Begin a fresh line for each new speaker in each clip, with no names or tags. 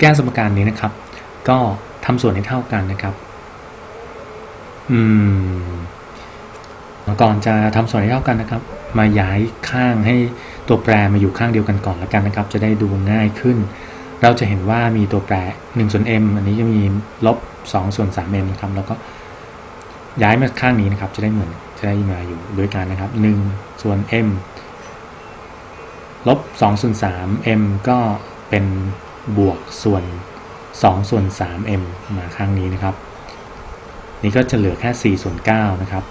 แก้สมการนี้นะครับ ก็ทำส่วนให้เท่ากันนะครับ อืมก่อนจะทำส่วนให้เท่ากันนะครับ มาย้ายข้างให้ตัวแปรมาอยู่ข้างเดียวกันก่อนแล้วกันนะครับ จะได้ดูง่ายขึ้น เราจะเห็นว่ามีตัวแปร1ส่วน m อันนี้จะมีลบ2ส่วน 3m นะครับแล้วก็ย้ายมาข้างนี้นะครับ จะได้เหมือนจะได้มาอยู่ด้วยกันนะครับ1ส่วน m ลบ2ส่วน 3m ก็เป็น บวกส่วน2ส่วน 3m มาข้างนี้นะครับ นี่ก็จะเหลือแค่4ส่วน9นะครับ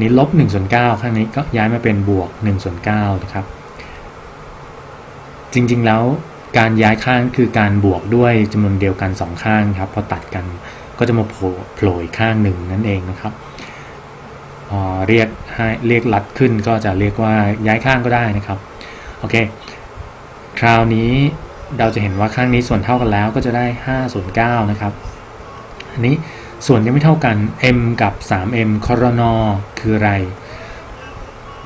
นี้ลบ1ส่วน9ข้างนี้ก็ย้ายมาเป็นบวก1ส่วน9นะครับ จริงๆแล้วการย้ายข้างคือการบวกด้วยจำนวนเดียวกัน 2 ข้างครับพอตัดกันก็จะมาโผล่ข้างหนึ่งนั่นเองนะครับเรียกให้เรียกลัดขึ้นก็จะเรียกว่าย้ายข้างก็ได้นะครับ โอเค คราวนี้ เราจะเห็นว่าข้างนี้ส่วนเท่ากันแล้วก็จะได้5ส่วน9นะครับ อันนี้ส่วนยังไม่เท่ากัน m กับ 3m คอรนอคืออะไร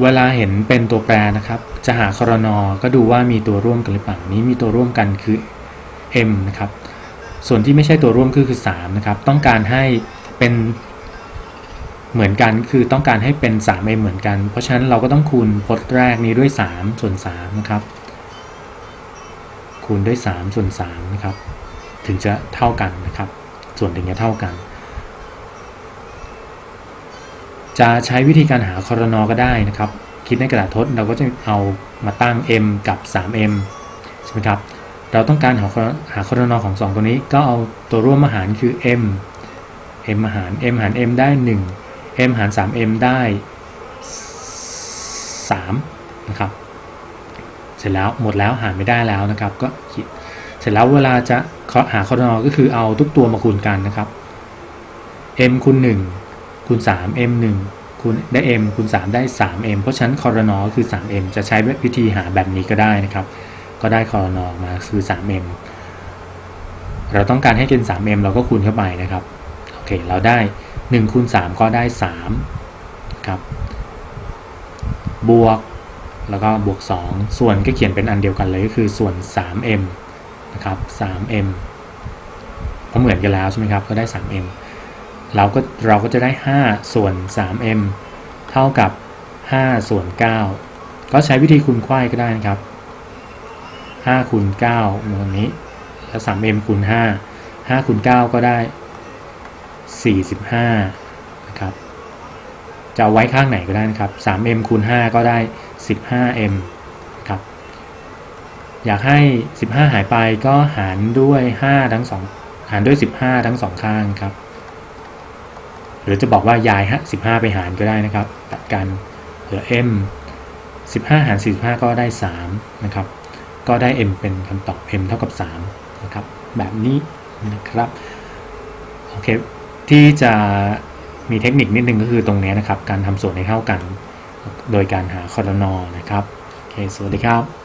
เวลาเห็นเป็นตัวแปรนะครับ จะหาคอรนอก็ดูว่ามีตัวร่วมกันหรือเปล่านี้มีตัวร่วมกันคือ m นะครับ ส่วนที่ไม่ใช่ตัวร่วมคือคือ3นะครับ ต้องการให้เป็นเหมือนกันคือต้องการให้เป็น 3m เหมือนกัน เพราะฉะนั้นเราก็ต้องคูณพจน์แรกนี้ด้วย 3 ส่วน3นะครับ คูณด้วย 3 ส่วน3นะครับ ถึงจะเท่ากันนะครับ ส่วนถึงจะเท่ากัน จะใช้วิธีการหาคอรนอก็ได้นะครับ คิดในกระดาษทดเราก็จะเอามาตั้ง m กับ 3m ใช่ไหมครับ เราต้องการหาหาคอรนอของ 2 ตัวนี้ ก็เอาตัวร่วมมาหารคือ m m มาหาร m หาร m ได้ 1 m หาร 3m ได้ 3 นะครับ เสร็จแล้วหมดแล้วหาไม่ได้แล้วนะครับ ก็คิดเสร็จแล้วเวลาจะหาคอรนอก็คือเอาทุกตัวมาคูณกันนะครับ m คูณ1คูณ3 m 1คูณได้ m คูณ3ได้ 3m เพราะฉะนั้นคอรนอคือ 3m จะใช้วิธีหาแบบนี้ก็ได้นะครับ ก็ได้คอรนอมาคือ 3m เราต้องการให้เป็น 3m เราก็คูณเข้าไปนะครับ โอเค เราได้1คูณ3ก็ได้3ครับ บวก แล้วก็บวก 2 ส่วนก็เขียนเป็นอันเดียวกันเลยก็คือส่วน 3m นะครับ 3m เพราะเหมือนกันแล้วใช่ไหมครับก็ได้ 3m เราก็เราก็จะได้ 5 ส่วน 3m เท่ากับ 5 ส่วน 9 ก็ใช้วิธีคูณไขว้ก็ได้นะครับ 5คูณ9ตรงนี้ แล้ว 3m คูณ 5 5คูณ9ก็ได้ 45 นะครับ จะไว้ข้างไหนก็ได้นะครับ 3m คูณ 5 ก็ได้ 15m ครับ อยากให้ 15 หายไปก็หารด้วย 5 ทั้ง 2 หารด้วย 15 ทั้ง 2 ข้างครับ หรือจะบอกว่ายายฮะ15 ไปหารก็ได้นะครับ ตัดกันเหลือ m 15 หาร 45 ก็ได้ 3 นะครับ ก็ได้ m เป็นคำตอบ m เท่ากับ 3 นะครับ แบบนี้นะครับ โอเค ที่จะมีเทคนิคนิดนึงก็คือตรงนี้นะครับ การทำส่วนให้เท่ากัน โดยการหาคอรนอนะครับโอเคสวัสดีครับ